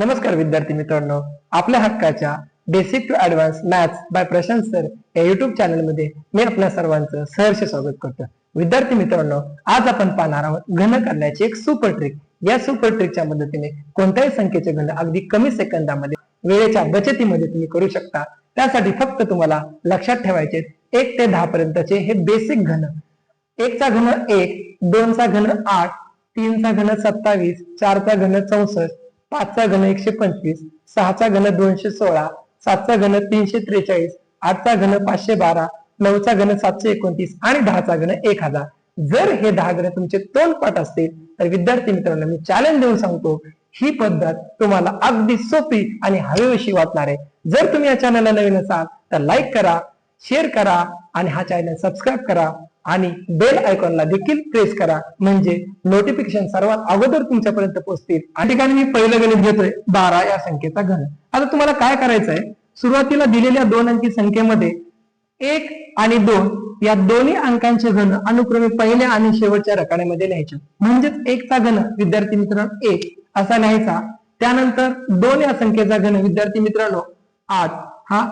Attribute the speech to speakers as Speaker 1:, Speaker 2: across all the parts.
Speaker 1: नमस्कार विद्यार्थी मित्रांनो आपल्या हक्काच्या basic to advance maths by Prashant sir या युट्यूब चॅनलमध्ये मी आपल्या सर्वांचं सहर्ष स्वागत करतो. विद्यार्थी मित्रांनो आज आपण पाहणार आहोत घन करण्याची एक सुपर ट्रिक या सुपर ट्रिकच्या मदतीने कोणत्याही संख्येचे घन अगदी कमी सेकंदामध्ये वेळेच्या बचतीमध्ये तुम्ही करू शकता. त्यासाठी फक्त तुम्हाला लक्षात ठेवायचे एक ते दहा पर्यंतचे हे बेसिक घन. एकचा घन एक दोनचा घन आठ तीनचा घन सत्तावीस चारचा घन चौसष्ट पाचचा घन एकशे पंचवीस सहाचा घन दोनशे सोळा सातचा घन तीनशे त्रेचाळीस आठचा घन पाचशे बारा नऊचा घन सातशे एकोणतीस आणि दहाचा घन एक हजार. जर हे दहा घन तुमचे तोंडपाठ असतील तर विद्यार्थी मित्रांनो मी चॅलेंज देऊन सांगतो ही पद्धत तुम्हाला अगदी सोपी आणि हवीशी वाटणार आहे. जर तुम्ही या चॅनलला नवीन असाल तर लाईक करा शेअर करा आणि हा चॅनल सबस्क्राईब करा. आणि बेल आयकॉनला देखील प्रेस करा. म्हणजे नोटिफिकेशन सर्वात अगोदर तुमच्यापर्यंत पोहोचतील. या ठिकाणी मी पहिलं गणित घेतोय. बारा या संख्येचा घन. आता तुम्हाला काय करायचं आहे सुरुवातीला दिलेल्या दोन अंकी संख्येमध्ये एक आणि दोन या दोन्ही अंकांचे घन अनुक्रमे पहिल्या आणि शेवटच्या रकाण्यामध्ये लिहायचे म्हणजेच एकचा घन विद्यार्थी मित्रांनो एक. असा लिहायचा त्यानंतर दोन या संख्येचा घन विद्यार्थी मित्रांनो आठ हा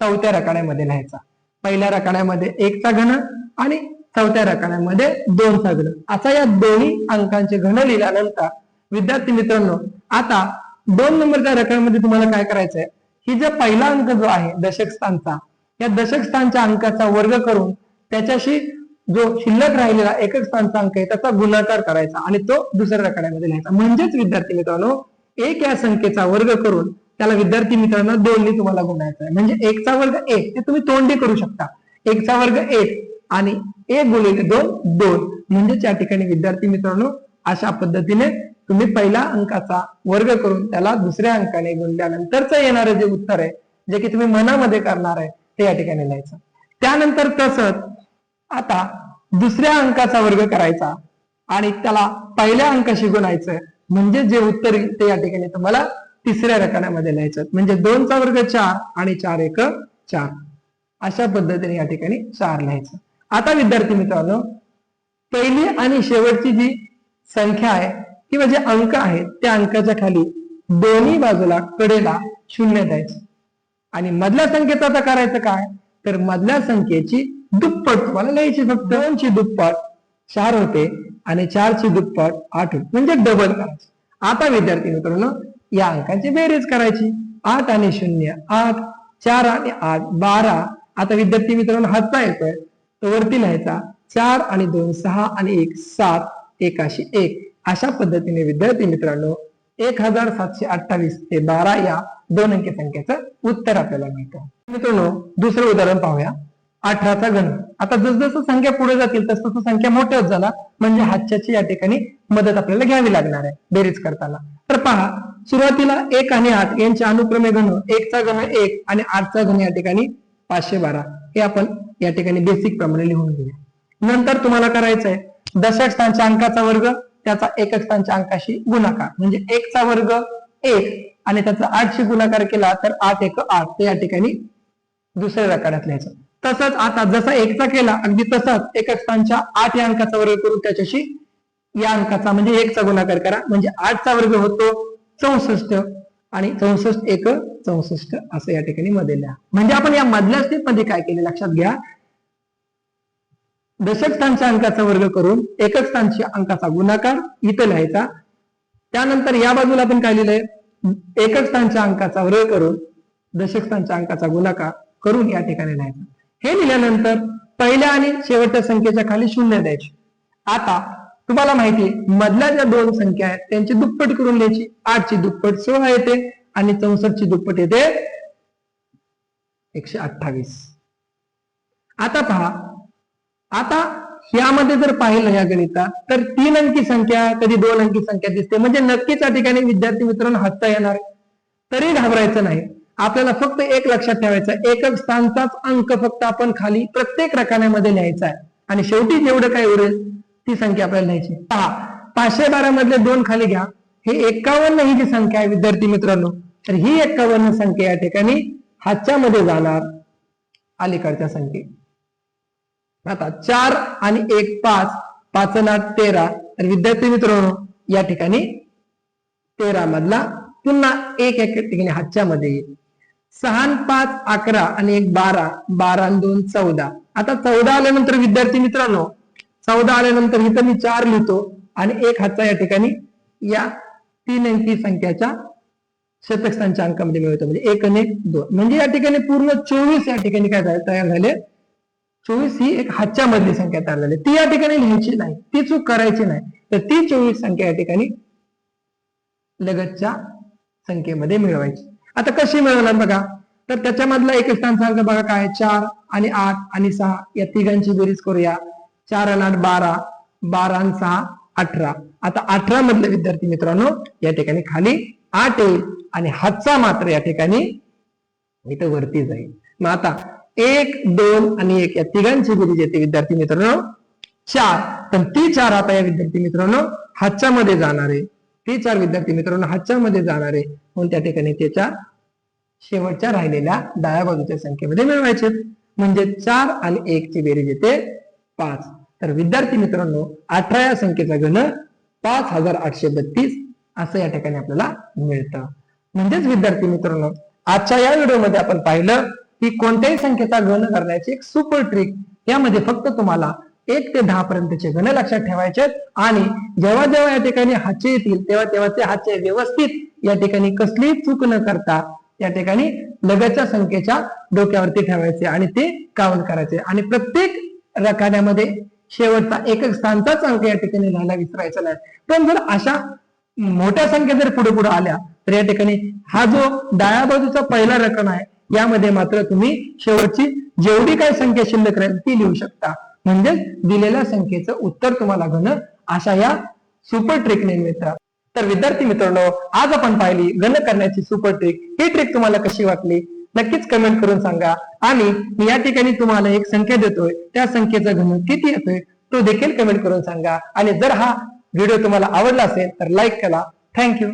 Speaker 1: चौथ्या रकाण्यामध्ये लिहायचा पहिल्या रकान्यामध्ये एकचा घन आणि चौथ्या रकान्यामध्ये दोन घन असा या दोन्ही अंकांचे घन लिहिल्यानंतर विद्यार्थी मित्रांनो आता दोन नंबरच्या रकान्यामध्ये तुम्हाला काय करायचंय? ही जो पहिला अंक जो आहे दशक स्थानचा या दशक स्थानच्या अंकाचा वर्ग करून त्याच्याशी जो शिल्लक राहिलेला एकक स्थानचा अंक आहे त्याचा गुणाकार करायचा आणि तो दुसऱ्या रकान्यामध्ये लिहायचा. म्हणजेच विद्यार्थी मित्रांनो एक या संख्येचा वर्ग करून त्याला विद्यार्थी मित्रांनो दोननी तुम्हाला गुणायचा आहे. म्हणजे एकचा वर्ग एक ते तुम्ही तोंडी करू शकता. एकचा वर्ग एक आणि एक गुणिले दोन दोन. म्हणजेच या ठिकाणी विद्यार्थी मित्रांनो अशा पद्धतीने तुम्ही पहिल्या अंकाचा वर्ग करून त्याला दुसऱ्या अंकाने गुणल्यानंतरच येणारं जे उत्तर आहे जे की तुम्ही मनामध्ये करणार आहे ते या ठिकाणी लिहायचं. त्यानंतर तसंच आता दुसऱ्या अंकाचा वर्ग करायचा आणि त्याला पहिल्या अंकाशी गुणायचं म्हणजे जे उत्तर येईल ते या ठिकाणी तुम्हाला तिसऱ्या रकान्यामध्ये लिहायचं म्हणजे दोनचा वर्ग चार आणि चार एक चार. अशा पद्धतीने या ठिकाणी चार लिहायचं. आता विद्यार्थी मित्रांनो पहिली आणि शेवटची जी संख्या आहे किंवा जे म्हणजे अंक आहेत त्या अंकाच्या खाली दोन्ही बाजूला कडेला शून्य द्यायचं. आणि मधल्या संख्येचं आता करायचं काय? तर मधल्या संख्येची दुप्पट तुम्हाला लिहायची फक्त. दोनची दुप्पट चार होते आणि चारची दुप्पट आठ होते. म्हणजे डबल करायचं. आता विद्यार्थी मित्रांनो या अंकाची बेरीज करायची. आठ आणि शून्य आठ चार आणि आठ बारा. आता विद्यार्थी मित्रांनो हातचा येतोय. तो वरती लिहायचा चार आणि दोन सहा आणि एक सात एकाशी एक. अशा पद्धतीने विद्यार्थी मित्रांनो एक हजार सातशे अठ्ठावीस ते बारा या दोन अंकी संख्येचं उत्तर आपल्याला मिळतं. मित्रांनो दुसरं उदाहरण पाहूया. अठराचा घन. आता जसजसं संख्या पुढे जातील तस तसं संख्या मोठी होत झाला म्हणजे हातच्याची या ठिकाणी मदत आपल्याला घ्यावी लागणार आहे बेरीज करताना. तर पहा सुरुवातीला एक आणि आठ यांचे अनुक्रमे घन एकचा घन एक आणि आठचा घन या ठिकाणी पाचशे बारा. हे आपण या ठिकाणी बेसिक प्रमाणे लिहून घेऊया. नंतर तुम्हाला करायचं आहे दशक स्थानच्या अंकाचा वर्ग त्याचा एकक स्थानच्या अंकाशी गुणाकार. म्हणजे एकचा वर्ग एक आणि त्याचा आठशी गुणाकार केला तर आठ एक आठ. ते या ठिकाणी दुसऱ्या रकाड्यात लिहायचं. तसंच आता जसा एकचा केला अगदी तसंच एकक स्थानच्या आठ या अंकाचा वर्ग करून त्याच्याशी या अंकाचा म्हणजे एकचा गुणाकार करा. म्हणजे आठचा वर्ग होतो चौसष्ट. आणि चौसष्ट एक चौसष्ट असं या ठिकाणी मध्ये लिहा. म्हणजे आपण या मधल्या स्टेपमध्ये काय केले? लक्षात घ्या. दशक स्थानच्या अंकाचा वर्ग करून एकक स्थानच्या अंकाचा गुणाकार इथं लिहायचा. त्यानंतर या बाजूला आपण काय लिहिलंय? एकक स्थानच्या अंकाचा वर्ग करून दशक स्थानच्या अंकाचा गुणाकार करून या ठिकाणी लिहायचा. हे लिहिल्यानंतर पहिल्या आणि शेवटच्या संख्येच्या खाली शून्य द्यायचे. आता तुम्हाला माहिती आहे, मधल्या ज्या दोन संख्या आहेत त्यांची दुप्पट करून द्यायची आठची दुप्पट सोळा येते आणि चौसष्टची दुप्पट येते एकशे अठ्ठावीस. आता पहा आता यामध्ये जर पाहिलं या गणितात तर तीन अंकी संख्या कधी दोन अंकी संख्या दिसते. म्हणजे नक्कीच या ठिकाणी विद्यार्थी मित्रांनो हसता येणार तरी घाबरायचं नाही. आपल्याला फक्त एक लक्षात ठेवायचं आहे, एकक स्थानचाच अंक फक्त आपण खाली प्रत्येक रकान्यामध्ये लिहायचा आहे. आणि शेवटी जेवढं काय उरेल ती संख्या आपल्याला लिहायची पहा पाचशे बारा मधले दोन खाली घ्या. हे एक्कावन्न ही जी संख्या आहे विद्यार्थी मित्रांनो तर ही एक्कावन्न संख्या या ठिकाणी हातच्या मध्ये जाणार. अलीकडच्या संख्ये. आता चार आणि एक पाच पाच आणि आठ तेरा. तर विद्यार्थी मित्रांनो या ठिकाणी तेरा मधला पुन्हा एक एक ठिकाणी हातच्या मध्ये येईल. सहा पाच अकरा आणि एक बारा. बारा दोन चौदा. आता चौदा आल्यानंतर विद्यार्थी मित्रांनो चौदा आल्यानंतर इथं मी चार लिहितो आणि एक हातचा या ठिकाणी या तीन अंकी संख्याच्या शतक स्थानच्या अंकामध्ये मिळवतो. म्हणजे एक आणि एक दोन. म्हणजे या ठिकाणी पूर्ण चोवीस या ठिकाणी काय झाले? तयार झाले. चोवीस ही एक हातच्या मधली संख्या तयार झाली. ती या ठिकाणी लिहायची नाही. ती चूक करायची नाही. तर ती चोवीस संख्या या ठिकाणी लगतच्या संख्येमध्ये मिळवायची. आता कशी मिळवणार बघा? तर त्याच्यामधला एक स्थान सांगतो बघा काय? चार आणि आठ आणि सहा. या तिघांची बेरीज करूया. चार आणि आठ बारा. बारा आणि सहा अठरा. आता अठरा मधले विद्यार्थी मित्रांनो या ठिकाणी खाली आठ येईल आणि हातचा मात्र या ठिकाणी इथं वरती जाईल. मग आता एक दोन आणि एक या तिघांची बेरीज येते विद्यार्थी मित्रांनो. चार. तर ती चार आता या विद्यार्थी मित्रांनो हातच्या मध्ये जाणार आहे. ती चार विद्यार्थी मित्रांनो हातच्या मध्ये जाणार आहे. म्हणून त्या ठिकाणी त्याच्या शेवटच्या राहिलेल्या डाव्या बाजूच्या संख्येमध्ये मिळवायचे. म्हणजे चार आणि एक ची बेरीज येते पाच. तर विद्यार्थी मित्रांनो अठरा या संख्येचा घन पाच हजार आठशे बत्तीस असं या ठिकाणी आपल्याला मिळतं. म्हणजेच विद्यार्थी मित्रांनो आजच्या या व्हिडिओमध्ये आपण पाहिलं की कोणत्याही संख्येचा घन करण्याची एक सुपर ट्रिक यामध्ये फक्त तुम्हाला एक ते दहा पर्यंतचे घन लक्षात ठेवायचे आणि जेव्हा जेव्हा या ठिकाणी हाचे येतील तेव्हा तेव्हा ते हाचे व्यवस्थित या ठिकाणी कसलीही चूक न करता या ठिकाणी लगतच्या संख्येच्या डोक्यावरती ठेवायचे आणि ते काउंट करायचे. आणि प्रत्येक रकाड्यामध्ये शेवटचा एकक स्थानचाच अंक या ठिकाणी राहायला विसरायचा नाही. पण जर अशा मोठ्या संख्या जर पुढे पुढे आल्या तर या ठिकाणी हा जो डाव्या बाजूचा पहिला रकम आहे यामध्ये मात्र तुम्ही शेवटची जेवढी काही संख्या शिल्लक राहील ती लिहू शकता. म्हणजे दिलेल्या संख्येचं उत्तर तुम्हाला घन अशा या सुपर ट्रिकने मिळतात तर विद्यार्थी मित्रांनो आज आपण पाहिली गण करण्याची सुपर ट्रिक ही ट्रिक तुम्हाला कशी वाटली? नक्कीच कमेंट करून सांगा. आणि मी या ठिकाणी तुम्हाला एक संख्या देतोय. त्या संख्येचा घन किती येतोय तो देखील कमेंट करून सांगा. आणि जर हा व्हिडिओ तुम्हाला आवडला असेल तर लाईक करा. थँक्यू